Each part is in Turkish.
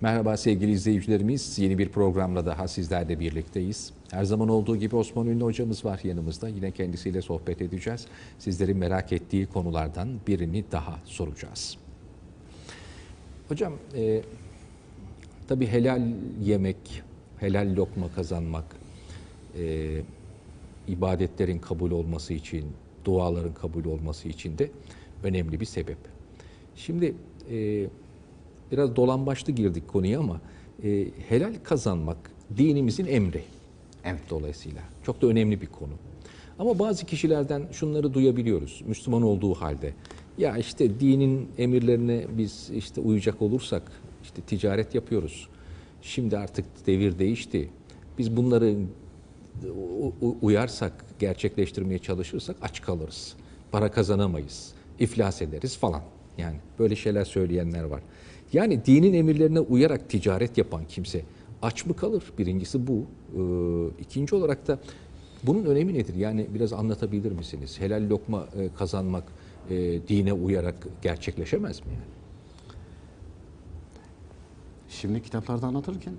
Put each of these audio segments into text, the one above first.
Merhaba sevgili izleyicilerimiz. Yeni bir programla daha sizlerle birlikteyiz. Her zaman olduğu gibi Osman Ünlü hocamız var yanımızda. Yine kendisiyle sohbet edeceğiz. Sizlerin merak ettiği konulardan birini daha soracağız. Hocam, e, tabii helal yemek, helal lokma kazanmak, e, ibadetlerin kabul olması için, duaların kabul olması için de önemli bir sebep. Şimdi e, biraz dolambaçlı girdik konuya ama e, helal kazanmak dinimizin emri. Evet. Dolayısıyla çok da önemli bir konu. Ama bazı kişilerden şunları duyabiliyoruz. Müslüman olduğu halde ya işte dinin emirlerine biz işte uyacak olursak işte ticaret yapıyoruz. Şimdi artık devir değişti. Biz bunları uyarsak, gerçekleştirmeye çalışırsak aç kalırız. Para kazanamayız. iflas ederiz falan. Yani böyle şeyler söyleyenler var. Yani dinin emirlerine uyarak ticaret yapan kimse aç mı kalır? Birincisi bu. Ee, ikinci olarak da bunun önemi nedir? Yani biraz anlatabilir misiniz? Helal lokma e, kazanmak e, dine uyarak gerçekleşemez mi? Yani? Şimdi kitaplarda anlatırken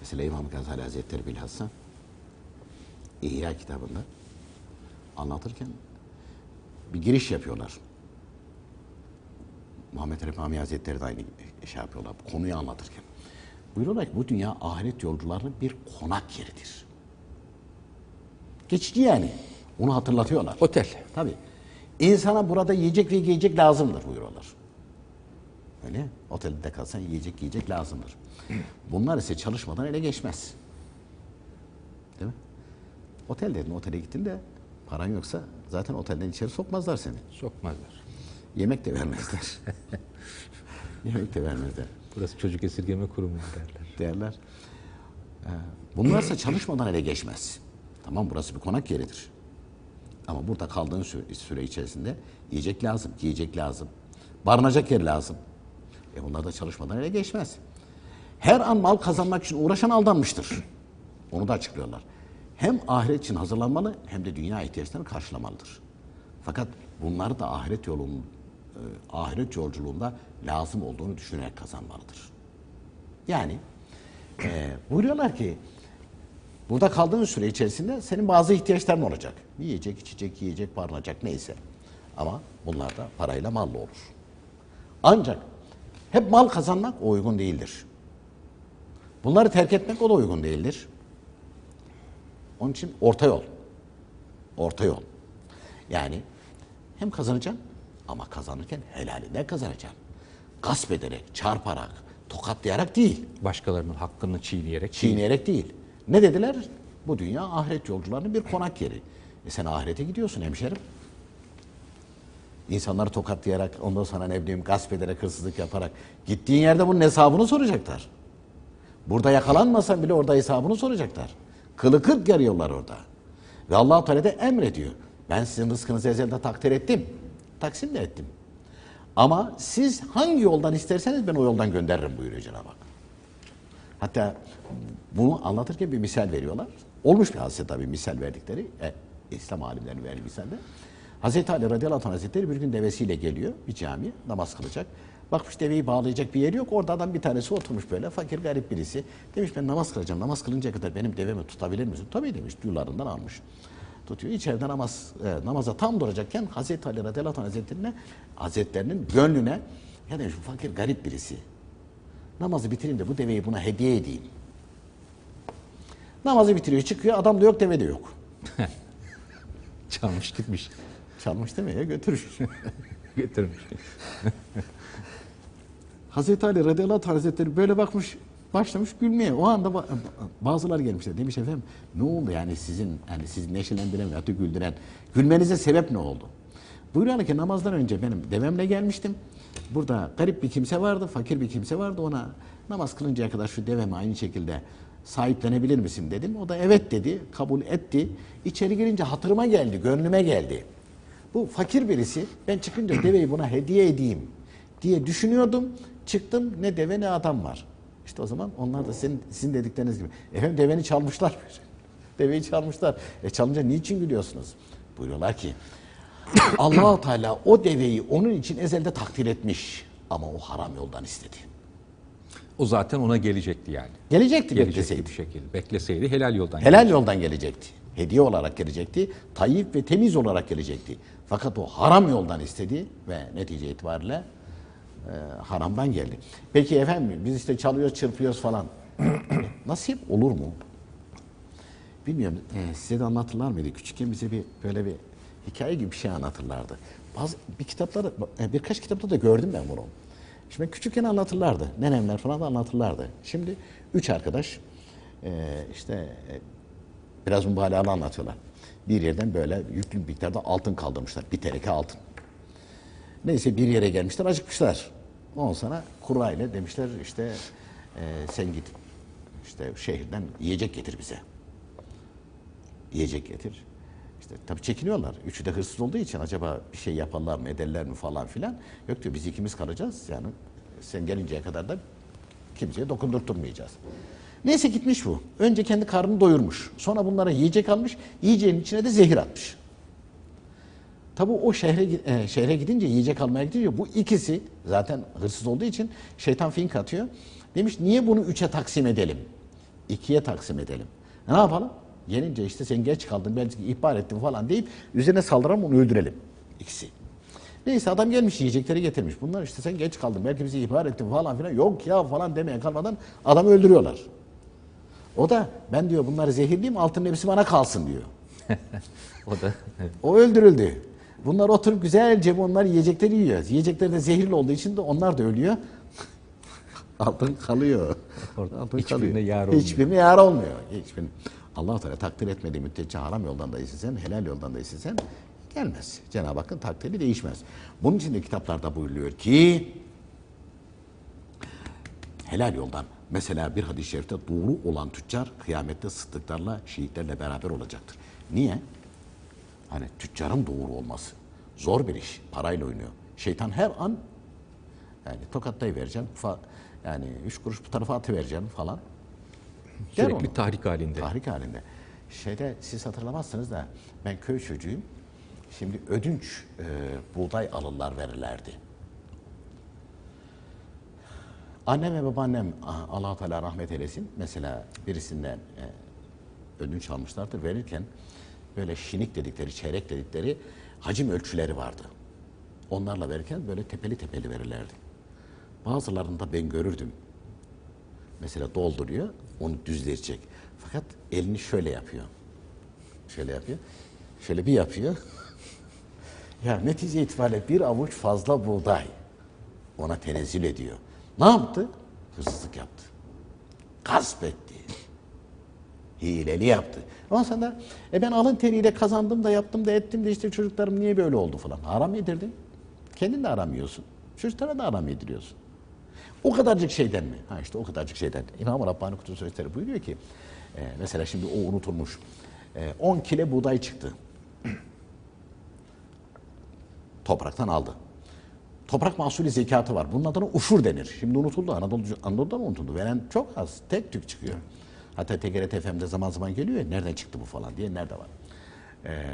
mesela İmam Gazali Hazretleri bilhassa İhya kitabında anlatırken bir giriş yapıyorlar. Muhammed Refami Hazretleri de aynı şey yapıyorlar. Konuyu anlatırken. Buyuruyorlar ki bu dünya ahiret yolcularının bir konak yeridir. Geçici yani. Onu hatırlatıyorlar. Otel. Tabii. İnsana burada yiyecek ve giyecek lazımdır buyuruyorlar. Öyle. Otelde kalsan yiyecek yiyecek lazımdır. Bunlar ise çalışmadan ele geçmez. Değil mi? Otel dedin, otele gittin de paran yoksa zaten otelden içeri sokmazlar seni. Sokmazlar. Yemek de vermezler. Yemek de vermezler Burası çocuk esirgeme kurumu derler. derler. Ee, Bunlarsa çalışmadan ele geçmez. Tamam burası bir konak yeridir. Ama burada kaldığın süre, süre içerisinde yiyecek lazım, giyecek lazım. Barınacak yer lazım. E bunlar da çalışmadan ele geçmez. Her an mal kazanmak için uğraşan aldanmıştır. Onu da açıklıyorlar. Hem ahiret için hazırlanmalı hem de dünya ihtiyaçlarını karşılamalıdır. Fakat bunları da ahiret yolunun ahiret yolculuğunda lazım olduğunu düşünerek kazanmalıdır. Yani e, buyuruyorlar ki burada kaldığın süre içerisinde senin bazı ihtiyaçların olacak. Yiyecek, içecek, yiyecek, barınacak neyse. Ama bunlar da parayla malla olur. Ancak hep mal kazanmak uygun değildir. Bunları terk etmek o da uygun değildir. Onun için orta yol. Orta yol. Yani hem kazanacaksın ama kazanırken helalinden kazanacaksın. Gasp ederek, çarparak, tokatlayarak değil. Başkalarının hakkını çiğneyerek. Çiğneyerek değil. Ne dediler? Bu dünya ahiret yolcularının bir konak yeri. E sen ahirete gidiyorsun hemşerim. İnsanları tokatlayarak, ondan sonra ne bileyim gasp ederek, hırsızlık yaparak gittiğin yerde bunun hesabını soracaklar. Burada yakalanmasan bile orada hesabını soracaklar. Kılı kırk yarıyorlar orada. Ve allah Teala da emrediyor. Ben sizin rızkınızı ezelde takdir ettim. Taksim de ettim. Ama siz hangi yoldan isterseniz ben o yoldan gönderirim buyuruyor Cenab-ı Hak. Hatta bunu anlatırken bir misal veriyorlar. Olmuş bir hadise tabii misal verdikleri. E, İslam alimlerinin verdiği misalde. Hazreti Ali radıyallahu anh hazretleri bir gün devesiyle geliyor bir camiye namaz kılacak. Bakmış deveyi bağlayacak bir yeri yok. Orada adam bir tanesi oturmuş böyle fakir garip birisi. Demiş ben namaz kılacağım. Namaz kılıncaya kadar benim devemi tutabilir misin? Tabii demiş. Duyularından almış. Tutuyor. İçeride namaz, e, namaza tam duracakken Hazreti Ali radıyallahu anh hazretlerine, hazretlerinin gönlüne ya demiş bu fakir garip birisi. Namazı bitireyim de bu deveyi buna hediye edeyim. Namazı bitiriyor çıkıyor adam da yok deve de yok. Çalmış gitmiş. Çalmış değil mi ya götürür. Getirmiş. Hazreti Ali radıyallahu anh hazretleri böyle bakmış başlamış gülmeye. O anda ba- bazılar gelmişler. Demiş efendim ne oldu yani sizin yani sizi neşelendiren veya da güldüren gülmenize sebep ne oldu? Buyuruyor ki namazdan önce benim devemle gelmiştim. Burada garip bir kimse vardı, fakir bir kimse vardı. Ona namaz kılıncaya kadar şu devemi aynı şekilde sahiplenebilir misin dedim. O da evet dedi, kabul etti. İçeri girince hatırıma geldi, gönlüme geldi. Bu fakir birisi ben çıkınca deveyi buna hediye edeyim diye düşünüyordum. Çıktım ne deve ne adam var. İşte o zaman onlar da sizin, sizin dedikleriniz gibi. Efendim deveni çalmışlar. Deveyi çalmışlar. E çalınca niçin gülüyorsunuz? Buyuruyorlar ki allah Teala o deveyi onun için ezelde takdir etmiş. Ama o haram yoldan istedi. O zaten ona gelecekti yani. Gelecekti Gelecekti bekleseydi. bir şekilde. Bekleseydi helal yoldan. Helal yoldan gelecekti. Hediye olarak gelecekti. Tayyip ve temiz olarak gelecekti. Fakat o haram yoldan istedi ve netice itibariyle haramdan geldi. Peki efendim biz işte çalıyoruz çırpıyoruz falan. Nasip olur mu? Bilmiyorum e, size de anlatırlar mıydı? Küçükken bize bir böyle bir hikaye gibi bir şey anlatırlardı. Bazı bir kitapları e, birkaç kitapta da gördüm ben bunu. Şimdi küçükken anlatırlardı. Nenemler falan da anlatırlardı. Şimdi üç arkadaş e, işte e, biraz mübalağalı anlatıyorlar. Bir yerden böyle yüklü miktarda altın kaldırmışlar. Bir teneke altın. Neyse bir yere gelmişler acıkmışlar. Ondan sonra kurayla demişler işte e, sen git işte şehirden yiyecek getir bize. Yiyecek getir. İşte tabii çekiniyorlar. Üçü de hırsız olduğu için acaba bir şey yaparlar mı ederler mi falan filan. Yok diyor biz ikimiz kalacağız yani sen gelinceye kadar da kimseye dokundurtturmayacağız. Neyse gitmiş bu. Önce kendi karnını doyurmuş. Sonra bunlara yiyecek almış. Yiyeceğin içine de zehir atmış. Tabi o şehre e, şehre gidince yiyecek almaya gidince bu ikisi zaten hırsız olduğu için şeytan fink atıyor. Demiş niye bunu üçe taksim edelim? İkiye taksim edelim. Ne yapalım? Gelince işte sen geç kaldın belki ihbar ettin falan deyip üzerine saldıralım onu öldürelim. İkisi. Neyse adam gelmiş yiyecekleri getirmiş. Bunlar işte sen geç kaldın belki bizi ihbar ettin falan filan. Yok ya falan demeye kalmadan adamı öldürüyorlar. O da ben diyor bunları zehirleyeyim altının hepsi bana kalsın diyor. O da O öldürüldü. Bunlar oturup güzelce onlar yiyecekleri yiyor. Yiyecekleri de zehirli olduğu için de onlar da ölüyor. Altın kalıyor. Orada Altın hiçbirine yar olmuyor. Hiçbirine yar olmuyor. Hiçbirine. allah Teala takdir etmediği müddetçe haram yoldan da istesen, helal yoldan da istesen gelmez. Cenab-ı Hakk'ın takdiri değişmez. Bunun için de kitaplarda buyuruluyor ki helal yoldan mesela bir hadis-i şerifte doğru olan tüccar kıyamette sıddıklarla şehitlerle beraber olacaktır. Niye? Hani tüccarın doğru olması. Zor bir iş. Parayla oynuyor. Şeytan her an yani tokatlayı vereceğim. Fa, yani üç kuruş bu tarafa atı vereceğim falan. Sürekli onu. tahrik halinde. Tahrik halinde. Şeyde siz hatırlamazsınız da ben köy çocuğuyum. Şimdi ödünç e, buğday alırlar verirlerdi. Annem ve babaannem ah, allah Teala rahmet eylesin. Mesela birisinden e, ödünç almışlardır. Verirken böyle şinik dedikleri, çeyrek dedikleri hacim ölçüleri vardı. Onlarla verirken böyle tepeli tepeli verirlerdi. Bazılarında ben görürdüm. Mesela dolduruyor, onu düzleyecek. Fakat elini şöyle yapıyor. Şöyle yapıyor. Şöyle bir yapıyor. ya netice itibariyle bir avuç fazla buğday ona tenezzül ediyor. Ne yaptı? Hırsızlık yaptı. Gasp etti. Hileli yaptı. Ondan sonra e ben alın teriyle kazandım da yaptım da ettim de işte çocuklarım niye böyle oldu falan. Haram yedirdin. Kendin de haram yiyorsun. Çocuklara da haram yediriyorsun. O kadarcık şeyden mi? Ha işte o kadarcık şeyden. İmam-ı Rabbani Kutusu Sözleri buyuruyor ki e, mesela şimdi o unutulmuş. E, 10 kile buğday çıktı. Topraktan aldı. Toprak mahsulü zekatı var. Bunun adına uşur denir. Şimdi unutuldu. Anadolu, Anadolu'da mı unutuldu? Veren çok az. Tek tük çıkıyor. Hatta TGRT FM'de zaman zaman geliyor ya nereden çıktı bu falan diye. Nerede var? Ee,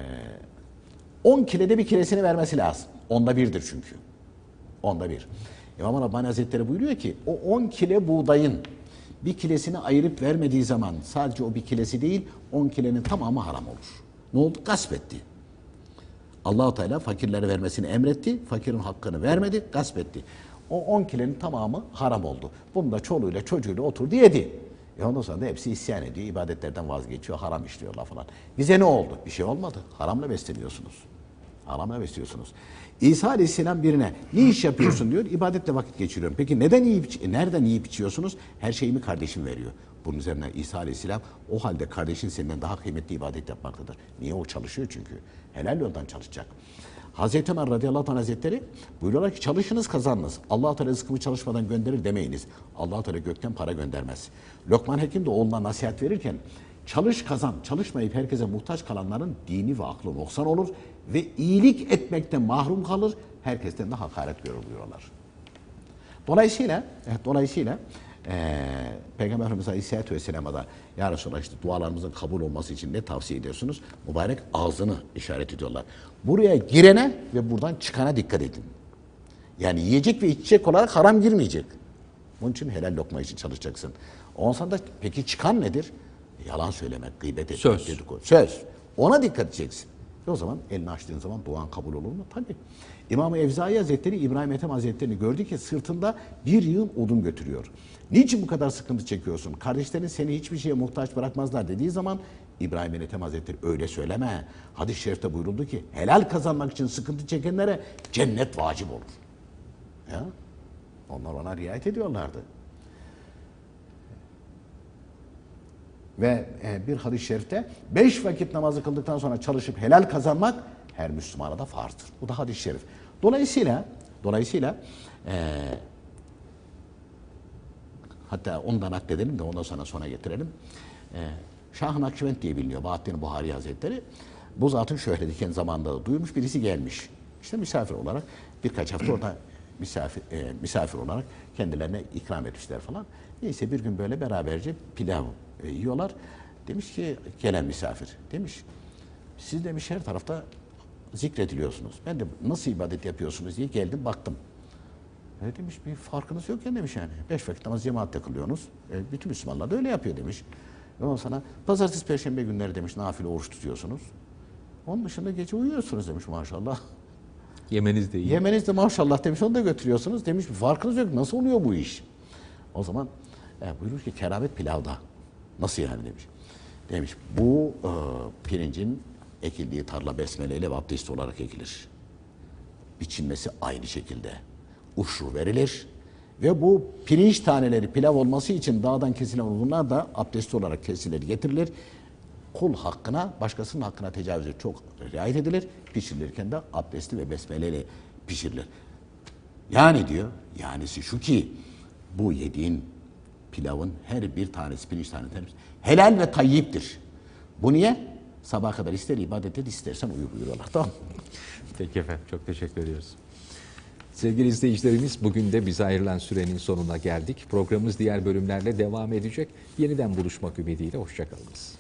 10 kilede bir kilesini vermesi lazım. Onda birdir çünkü. Onda bir. İmam Rabbani Hazretleri buyuruyor ki o 10 kile buğdayın bir kilesini ayırıp vermediği zaman sadece o bir kilesi değil 10 kilenin tamamı haram olur. Ne oldu? Gasp etti. Allahu Teala fakirlere vermesini emretti. Fakirin hakkını vermedi, gasp etti. O 10 kilenin tamamı haram oldu. Bunu da çoluğuyla çocuğuyla oturdu yedi. E ondan sonra da hepsi isyan ediyor, ibadetlerden vazgeçiyor, haram işliyorlar falan. Bize ne oldu? Bir şey olmadı. Haramla besleniyorsunuz. Haramla besliyorsunuz. İsa Aleyhisselam birine ne iş yapıyorsun diyor, ibadetle vakit geçiriyorum. Peki neden yiyip, nereden yiyip içiyorsunuz? Her şeyimi kardeşim veriyor. Bunun üzerine İsa Aleyhisselam o halde kardeşin senden daha kıymetli ibadet yapmaktadır. Niye o çalışıyor çünkü? Helal yoldan çalışacak. Hazreti Ömer radıyallahu anh hazretleri buyuruyorlar ki çalışınız kazanınız. allah Teala rızkımı çalışmadan gönderir demeyiniz. allah Teala gökten para göndermez. Lokman Hekim de oğluna nasihat verirken çalış kazan, çalışmayıp herkese muhtaç kalanların dini ve aklı noksan olur ve iyilik etmekten mahrum kalır, herkesten de hakaret görür buyuruyorlar. Dolayısıyla, evet, dolayısıyla eee Peygamber Efendimiz Aleyhisselatü Vesselam'a da Ya Resulallah işte dualarımızın kabul olması için ne tavsiye ediyorsunuz? Mübarek ağzını işaret ediyorlar. Buraya girene ve buradan çıkana dikkat edin. Yani yiyecek ve içecek olarak haram girmeyecek. Bunun için helal lokma için çalışacaksın. Ondan da peki çıkan nedir? Yalan söylemek, gıybet etmek, Söz. dedikodu. Söz. Ona dikkat edeceksin. E o zaman elini açtığın zaman duan kabul olur mu? Tabii. İmam-ı Evzai Hazretleri İbrahim Ethem Hazretleri'ni gördü ki sırtında bir yığın odun götürüyor. Niçin bu kadar sıkıntı çekiyorsun? Kardeşlerin seni hiçbir şeye muhtaç bırakmazlar dediği zaman İbrahim Ethem Hazretleri öyle söyleme. Hadis-i şerifte buyuruldu ki helal kazanmak için sıkıntı çekenlere cennet vacip olur. Ya? Onlar ona riayet ediyorlardı. Ve e, bir hadis-i şerifte beş vakit namazı kıldıktan sonra çalışıp helal kazanmak her Müslümana da farzdır. Bu da hadis-i şerif. Dolayısıyla dolayısıyla e, hatta ondan nakledelim de ondan sonra sona getirelim. E, Şah-ı Nakşibend diye biliniyor Bahattin Buhari Hazretleri. Bu zatın şöhreti kendi zamanında da duymuş birisi gelmiş. İşte misafir olarak birkaç hafta orada misafir, e, misafir olarak kendilerine ikram etmişler falan. Neyse bir gün böyle beraberce pilav e, yiyorlar. Demiş ki gelen misafir demiş siz demiş her tarafta zikrediliyorsunuz. Ben de nasıl ibadet yapıyorsunuz diye geldim baktım. E demiş bir farkınız yok ya demiş yani. Beş vakit namaz cemaatle kılıyorsunuz. E, bütün Müslümanlar da öyle yapıyor demiş. Ve ondan sonra pazartesi, perşembe günleri demiş nafile oruç tutuyorsunuz. Onun dışında gece uyuyorsunuz demiş maşallah. Yemeniz de iyi. Yemeniz de maşallah demiş onu da götürüyorsunuz. Demiş farkınız yok. Nasıl oluyor bu iş? O zaman e, buyurur ki keramet pilavda. Nasıl yani demiş. Demiş bu e, pirincin ekildiği tarla besmeleyle ve abdest olarak ekilir. Biçilmesi aynı şekilde. Uşru verilir. Ve bu pirinç taneleri pilav olması için dağdan kesilen odunlar da abdest olarak kesilir, getirilir. Kul hakkına, başkasının hakkına tecavüze çok riayet edilir. Pişirilirken de abdestli ve besmeleyle pişirilir. Yani diyor, yanisi şu ki bu yediğin pilavın her bir tanesi pirinç tanesi helal ve tayyiptir. Bu niye? Sabaha kadar ister ibadet et, istersen uyu buyuruyorlar. Tamam? Peki efendim çok teşekkür ediyoruz. Sevgili izleyicilerimiz bugün de bize ayrılan sürenin sonuna geldik. Programımız diğer bölümlerle devam edecek. Yeniden buluşmak ümidiyle hoşçakalınız.